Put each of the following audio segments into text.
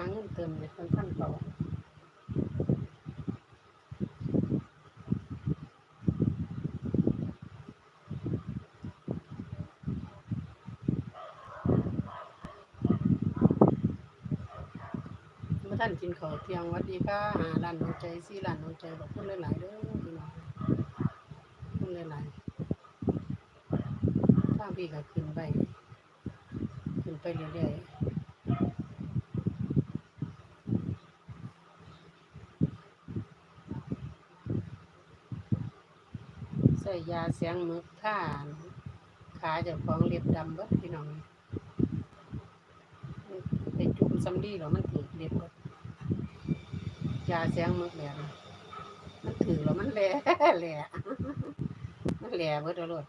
าเงินเติมเนี่ยคนท่านเขาเมื่อท่านกินข้าวเที่ยงวัดดีค่ะหาร้านน้องใจสี่ร้านน้องใจบอกพูดหลายๆเด้อพี่น้องพูดหลายๆถ้าพี่ก็ขึ้นไปขึ้นไปเรื่อยๆใส่ยาเสียงมึกท่าขาเจ้าของเล็บดำเบิดพี่น้องไปจุ่มซัมดี้หรอมันถือเล็บเบิดยาเสียงมึกแบบนี้มันถือแล้วมันแหล่แหล่มันแหล่เบิดเอาโลด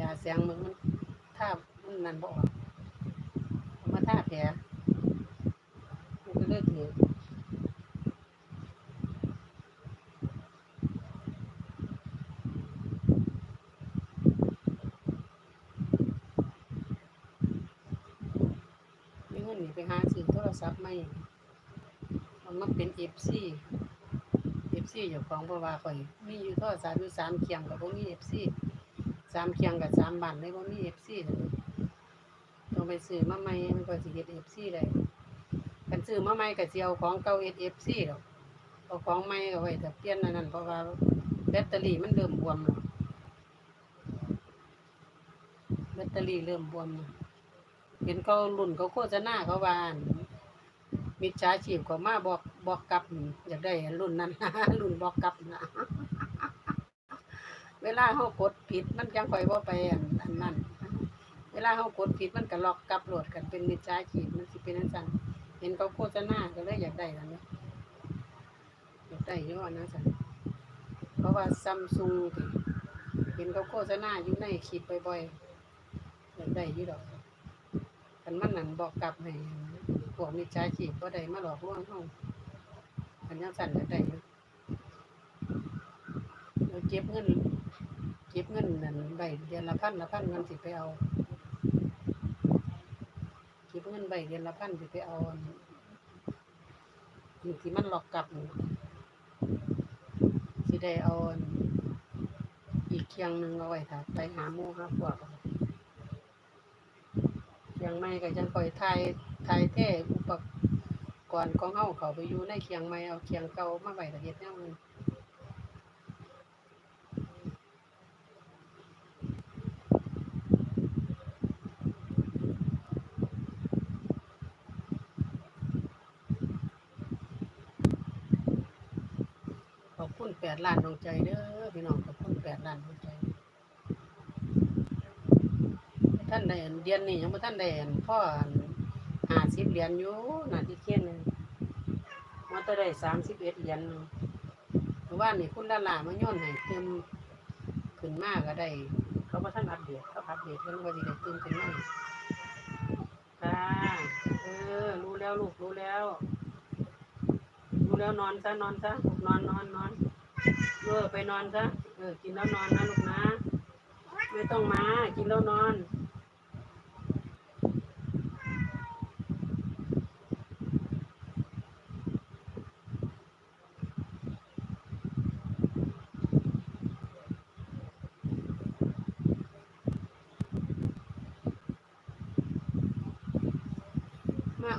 ยาเสียงมึกมันท่ามันนั่นบ่ออกเอามาท่าแผลมันก็เลยถือ นนี่ไปหาซื้อโทรศัพท์ใหม่มันมาเป็นเอฟซีเอฟซีเจ้าของเพราะว่าข่อยมีอยู่โทรศัพท์อยู่สามเคียงกับบ่มีเอฟซีสามเคียงกับสามบันเลยบ่มีเอฟซีเลยต้องไปซื้อมาใหม่มันก็สิเฮ็ดเอฟซีได้กันซื้อมาใหม่ก็สิเอาของเก่าเฮ็ดเอฟซีดอกเอาของใหม่ก็ไว้แต่เปลี่ยนอันนั้นเพราะว่าแบตเตอรี่มันเริ่มบวมแล้วแบตเตอรี่เริ่มบวมแล้ว เห็นเขารุ่นเขาโฆษณาเขาวานมิจฉาชีพเขามาบอกบอกกลับอยากได้รุ่นนั้น รุ่นบอกกลับนะเวลาเขากดผิดมันจังคอยบ่ไปอันอันนั้นเวลาเขากดผิดมันก็ล็อกกลับโหลดกันเป็นมิจฉาชีพมันสิเป็นอันสั่นเห็นเขาโฆษณาก็เลยอยากได้แล้วเนี่ยอยากได้เยอะนะสั่นเพราะว่าซัมซุงเห็นเขาโฆษณาอยู่ในคลิปบ่อยๆอยากได้ยู่ดอก คันมันนั่นบอกกลับให้พวกมิจฉาชีพบ่ได้มาหลอกลวงเฮาคันยังสั่นก็ได้เราเก็บเงิน เก็บเงินนั่นใบเดือนละพันละพันเงินสิไปเอาเก็บเงินใบเดือนละพันสิไปเอาอันนี่ที่มันหลอกกลับนี่สิได้เอาอีกเคียงหนึ่งเอาไว้ถ้าไปหาหมู่หาพวก ยงไม้ก็จังคอยทายทายแท้อุปกรณ์ของเฮาเขาไปอยู่ในเคียงไม้เอาเคียงเก่ามาไว้ละเฮ็ดแนวนั้นขอบคุณแปดล้านดวงใจเด้อพี่น้องขอบคุณแปดล้านดวงใจ ท่านได้อันเดือนนี้ยังบ่ท่านได้อันพ่อหาสิบเหรียญอยู่หน่าที่เขียนหนึงมันจะได้สามสิบเอ็ดเหรียญหนึ่งเพราะว่านี่คุณดารามาย้อนให้เติมขึ้นมาก็ได้ เขาบ่ท่านอัปเดตเขาอัปเดตเพิ่นว่าสิได้เติมขึ้นมาค่ะเออ รู้แล้วลูกรู้แล้ว รู้แล้วนอนซะนอนซะนอนนอนนอนเออไปนอนซะเออกินแล้วนอนนะลูกนะ ไม่ต้องมา กินแล้วนอน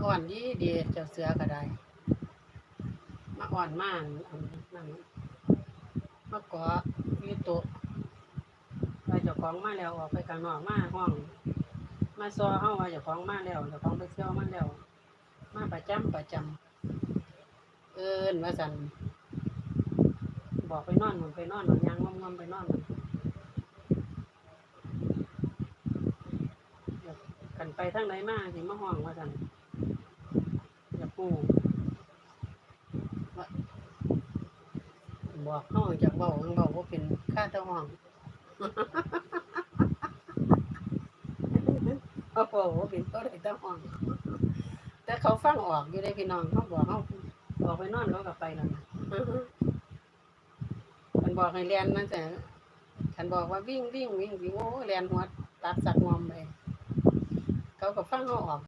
อ่อนดีเดีเจ้าเสือก็ได้ มาอ่อนมากนนั่นมาเกาะยูโตะไปเจ้าของมาแล้วออกไปข้างนอกมาห้อง มาซอเฮาว่าเจ้าของมาแล้วเจ้าของไปเที่ยวมาแล้ว มาประจำประจำเอิ้นว่าสันบอกไปนอนหนุนไปนอนหนุนยางงอมๆไปนอนกันไปทางไหนมาสิมาห้องว่าสัน อย่าปูว่าบอกเฮาอยากเบาเบาว่าเป็นค่าเท่าห้องเขาบอกว่าเป็นเขาได้เท่าห้อง แต่เขาฟังออกอยู่ได้พี่น้องเขาบอกเขาบอกไปนอนเขากลับไปแล้วนะมันบอกให้เรียนนั่นแต่ฉันบอกว่าวิ่งวิ่งวิ่งวิ่งโอ้เรียนหัวตัดสักงอมไปเขาก็ฟังเขาออก